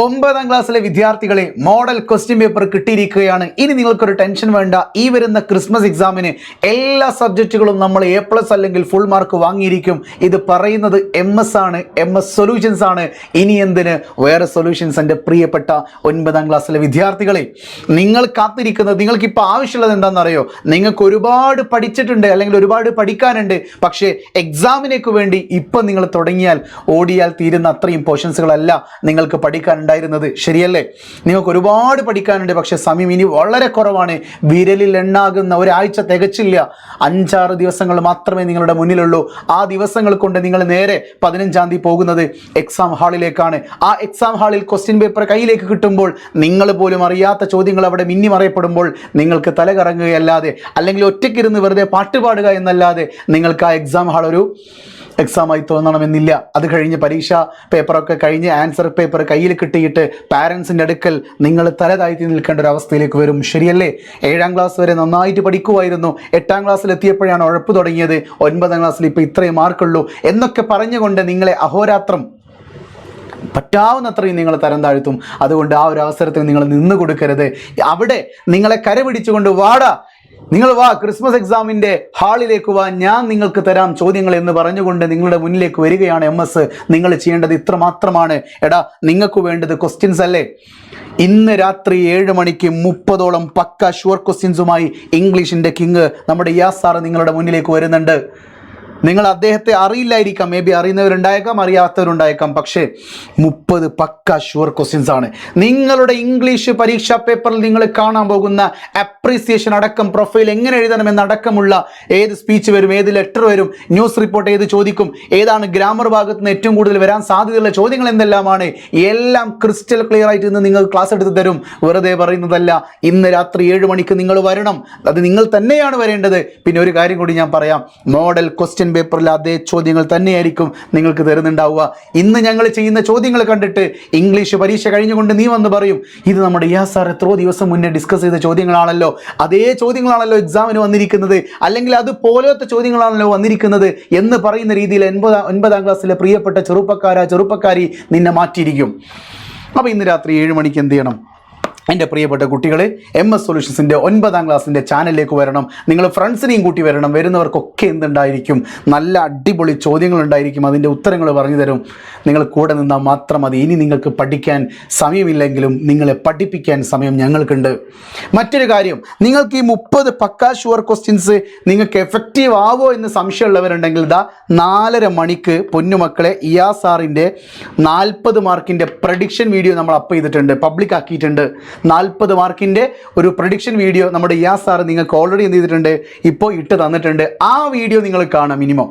ഒമ്പതാം ക്ലാസ്സിലെ വിദ്യാർത്ഥികളെ മോഡൽ ക്വസ്റ്റ്യൻ പേപ്പർ കിട്ടിയിരിക്കുകയാണ്. ഇനി നിങ്ങൾക്കൊരു ടെൻഷൻ വേണ്ട. ഈ വരുന്ന ക്രിസ്മസ് എക്സാമിന് എല്ലാ സബ്ജക്റ്റുകളും നമ്മൾ എ പ്ലസ് അല്ലെങ്കിൽ ഫുൾ മാർക്ക് വാങ്ങിയിരിക്കും. ഇത് പറയുന്നത് എം എസ് ആണ്. എം എസ് സൊല്യൂഷൻസ് ആണ്. ഇനി എന്തിന്? വേറെ സൊല്യൂഷൻസ് എന്റെ പ്രിയപ്പെട്ട ഒൻപതാം ക്ലാസ്സിലെ വിദ്യാർത്ഥികളെ നിങ്ങൾ കാത്തിരിക്കുന്നത് നിങ്ങൾക്ക് ഇപ്പോൾ ആവശ്യമുള്ളത് എന്താണെന്നറിയോ? നിങ്ങൾക്ക് ഒരുപാട് പഠിച്ചിട്ടുണ്ട് അല്ലെങ്കിൽ ഒരുപാട് പഠിക്കാനുണ്ട്. പക്ഷേ എക്സാമിനേക്ക് വേണ്ടി ഇപ്പം നിങ്ങൾ തുടങ്ങിയാൽ ഓടിയാൽ തീരുന്ന അത്രയും പോർഷൻസുകളല്ല നിങ്ങൾക്ക് പഠിക്കാനുണ്ടായിരുന്നത് ശരിയല്ലേ? നിങ്ങൾക്ക് ഒരുപാട് പഠിക്കാനുണ്ട് പക്ഷേ സമയം ഇനി വളരെ കുറവാണ്. വിരലിൽ എണ്ണാകുന്ന ഒരാഴ്ച തികച്ചില്ല. അഞ്ചാറ് ദിവസങ്ങൾ മാത്രമേ നിങ്ങളുടെ മുന്നിലുള്ളൂ. ആ ദിവസങ്ങൾ കൊണ്ട് നിങ്ങൾ നേരെ പതിനഞ്ചാം തീയതി പോകുന്നത് എക്സാം ഹാളിലേക്കാണ് ആ എക്സാം ഹാളിൽ ക്വസ്റ്റ്യൻ പേപ്പർ കയ്യിലേക്ക് കിട്ടുമ്പോൾ നിങ്ങൾ പോലും അറിയാത്ത ചോദ്യങ്ങൾ അവിടെ മിന്നി മറയപ്പെടുമ്പോൾ നിങ്ങൾക്ക് തല കറങ്ങുകയല്ലാതെ അല്ലെങ്കിൽ ഒറ്റയ്ക്കിരുന്ന് വെറുതെ പാട്ട് പാടുക എന്നല്ലാതെ നിങ്ങൾക്ക് ആ എക്സാം ഹാൾ ഒരു എക്സാമായി തോന്നണമെന്നില്ല. അത് കഴിഞ്ഞ് പരീക്ഷ പേപ്പറൊക്കെ കഴിഞ്ഞ് ആൻസർ പേപ്പർ കയ്യിൽ കിട്ടിയിട്ട് പാരൻസിന്റെ അടുക്കൽ നിങ്ങൾ തല താഴ്ത്തി നിൽക്കേണ്ട ഒരു അവസ്ഥയിലേക്ക് വരും. ശരിയല്ലേ? ഏഴാം ക്ലാസ് വരെ നന്നായിട്ട് പഠിക്കുമായിരുന്നു എട്ടാം ക്ലാസ്സിൽ എത്തിയപ്പോഴാണ് ഉഴപ്പ് തുടങ്ങിയത്. ഒൻപതാം ക്ലാസ്സിൽ ഇപ്പോൾ ഇത്രയും മാർക്കുള്ളൂ എന്നൊക്കെ പറഞ്ഞുകൊണ്ട് നിങ്ങളെ അഹോരാത്രം പറ്റാവുന്നത്രയും നിങ്ങൾ തരം താഴ്ത്തും. അതുകൊണ്ട് ആ ഒരു അവസരത്തിൽ നിങ്ങൾ നിന്ന് കൊടുക്കരുത്. അവിടെ നിങ്ങളെ കരപിടിച്ചുകൊണ്ട് വാടാ. നിങ്ങൾ വാ ക്രിസ്മസ് എക്സാമിന്റെ ഹാളിലേക്ക് വാ. ഞാൻ നിങ്ങൾക്ക് തരാം ചോദ്യങ്ങൾ എന്ന് പറഞ്ഞുകൊണ്ട് നിങ്ങളുടെ മുന്നിലേക്ക് വരികയാണ് എം എസ് നിങ്ങൾ ചെയ്യേണ്ടത് ഇത്ര മാത്രമാണ് എടാ നിങ്ങൾക്ക് വേണ്ടത് ക്വസ്റ്റ്യൻസ് അല്ലേ? ഇന്ന് രാത്രി ഏഴ് മണിക്ക് മുപ്പതോളം പക്ക ഷുവർ ക്വസ്റ്റ്യൻസുമായി ഇംഗ്ലീഷിന്റെ കിങ് നമ്മുടെ യാസ് സാറ് നിങ്ങളുടെ മുന്നിലേക്ക് വരുന്നുണ്ട്. നിങ്ങൾ അദ്ദേഹത്തെ അറിയില്ലായിരിക്കാം. മേ ബി അറിയുന്നവരുണ്ടായേക്കാം അറിയാത്തവരുണ്ടായേക്കാം. പക്ഷേ മുപ്പത് പക്ക ഷുവർ ക്വസ്റ്റ്യൻസ് ആണ്. നിങ്ങളുടെ ഇംഗ്ലീഷ് പരീക്ഷാ പേപ്പറിൽ നിങ്ങൾ കാണാൻ പോകുന്ന അപ്രീസിയേഷൻ അടക്കം പ്രൊഫൈൽ എങ്ങനെ എഴുതണം എന്നടക്കമുള്ള ഏത് സ്പീച്ച് വരും ഏത് ലെറ്റർ വരും ന്യൂസ് റിപ്പോർട്ട് ഏത് ചോദിക്കും ഏതാണ് ഗ്രാമർ ഭാഗത്ത് നിന്ന് ഏറ്റവും കൂടുതൽ വരാൻ സാധ്യതയുള്ള ചോദ്യങ്ങൾ എന്തെല്ലാമാണ് എല്ലാം ക്രിസ്റ്റൽ ക്ലിയർ ആയിട്ട് ഇന്ന് നിങ്ങൾ ക്ലാസ് എടുത്ത് തരും. വെറുതെ പറയുന്നതല്ല ഇന്ന് രാത്രി ഏഴ് മണിക്ക് നിങ്ങൾ വരണം. അത് നിങ്ങൾ തന്നെയാണ് വരേണ്ടത്. പിന്നെ ഒരു കാര്യം കൂടി ഞാൻ പറയാം. മോഡൽ ക്വസ്റ്റ്യൻ പേപ്പറിൽ അതേ ചോദ്യങ്ങൾ തന്നെയായിരിക്കും നിങ്ങൾക്ക് തരുന്നുണ്ടാവുക. ഇന്ന് ഞങ്ങൾ ചെയ്യുന്ന ചോദ്യങ്ങൾ കണ്ടിട്ട് ഇംഗ്ലീഷ് പരീക്ഷ കഴിഞ്ഞുകൊണ്ട് നീ വന്ന് പറയും ഇത് നമ്മുടെ ഇയാ സാർ എത്രയോ ദിവസം മുന്നേ ഡിസ്കസ് ചെയ്ത ചോദ്യങ്ങളാണല്ലോ. അതേ ചോദ്യങ്ങളാണല്ലോ എക്സാമിന് വന്നിരിക്കുന്നത്. അല്ലെങ്കിൽ അത് പോലത്തെ ചോദ്യങ്ങളാണല്ലോ വന്നിരിക്കുന്നത്. എന്ന് പറയുന്ന രീതിയിൽ എൺപത് ഒൻപതാം ക്ലാസ്സിലെ പ്രിയപ്പെട്ട ചെറുപ്പക്കാരാ ചെറുപ്പക്കാരി നിന്നെ മാറ്റിയിരിക്കും. അപ്പോൾ ഇന്ന് രാത്രി ഏഴ് മണിക്ക് എന്ത് ചെയ്യണം? എന്റെ പ്രിയപ്പെട്ട കുട്ടികളെ എം എസ് സൊല്യൂഷൻസിന്റെ ഒൻപതാം ക്ലാസ്സിന്റെ ചാനലിലേക്ക് വരണം. നിങ്ങൾ ഫ്രണ്ട്സിനെയും കൂട്ടി വരണം. വരുന്നവർക്കൊക്കെ എന്തുണ്ടായിരിക്കും? നല്ല അടിപൊളി ചോദ്യങ്ങളുണ്ടായിരിക്കും. അതിന്റെ ഉത്തരങ്ങൾ പറഞ്ഞു തരും. നിങ്ങൾ കൂടെ നിന്നാൽ മാത്രം മതി. ഇനി നിങ്ങൾക്ക് പഠിക്കാൻ സമയമില്ലെങ്കിലും നിങ്ങളെ പഠിപ്പിക്കാൻ സമയം ഞങ്ങൾക്കുണ്ട്. മറ്റൊരു കാര്യം നിങ്ങൾക്ക് ഈ മുപ്പത് പക്കാ ഷുവർ ക്വസ്റ്റ്യൻസ് നിങ്ങൾക്ക് എഫക്റ്റീവ് ആവോ എന്ന് സംശയമുള്ളവരുണ്ടെങ്കിൽ ഇതാ നാലര മണിക്ക് പൊന്നുമക്കളെ ഇയാ സാറിന്റെ നാൽപ്പത് മാർക്കിന്റെ പ്രഡിക്ഷൻ വീഡിയോ നമ്മൾ അപ്പ് ചെയ്തിട്ടുണ്ട് പബ്ലിക് ആക്കിയിട്ടുണ്ട്. നാൽപ്പത് മാർക്കിന്റെ ഒരു പ്രഡിക്ഷൻ വീഡിയോ നമ്മുടെ ഇയാ സാർ നിങ്ങൾക്ക് ഓൾറെഡി എന്ത് ചെയ്തിട്ടുണ്ട്? ഇപ്പോൾ ഇട്ട് തന്നിട്ടുണ്ട്. ആ വീഡിയോ നിങ്ങൾ കാണാം മിനിമം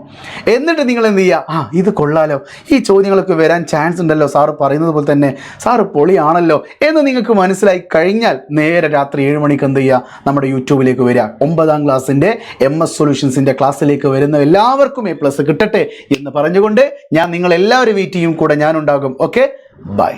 എന്നിട്ട് നിങ്ങൾ എന്ത് ചെയ്യുക ആ ഇത് കൊള്ളാലോ. ഈ ചോദ്യങ്ങളൊക്കെ വരാൻ ചാൻസ് ഉണ്ടല്ലോ സാറ് പറയുന്നത് പോലെ തന്നെ. സാറ് പൊളിയാണല്ലോ. എന്ന് നിങ്ങൾക്ക് മനസ്സിലായി കഴിഞ്ഞാൽ നേരെ രാത്രി ഏഴ് മണിക്ക് എന്ത് ചെയ്യുക നമ്മുടെ യൂട്യൂബിലേക്ക് വരിക. ഒമ്പതാം ക്ലാസ്സിന്റെ എം എസ് സൊല്യൂഷൻസിന്റെ ക്ലാസ്സിലേക്ക് വരുന്ന എല്ലാവർക്കും എ പ്ലസ് കിട്ടട്ടെ എന്ന് പറഞ്ഞുകൊണ്ട് ഞാൻ നിങ്ങളെല്ലാവരും വെയിറ്റ് ചെയ്യും കൂടെ ഞാനുണ്ടാകും. Okay bye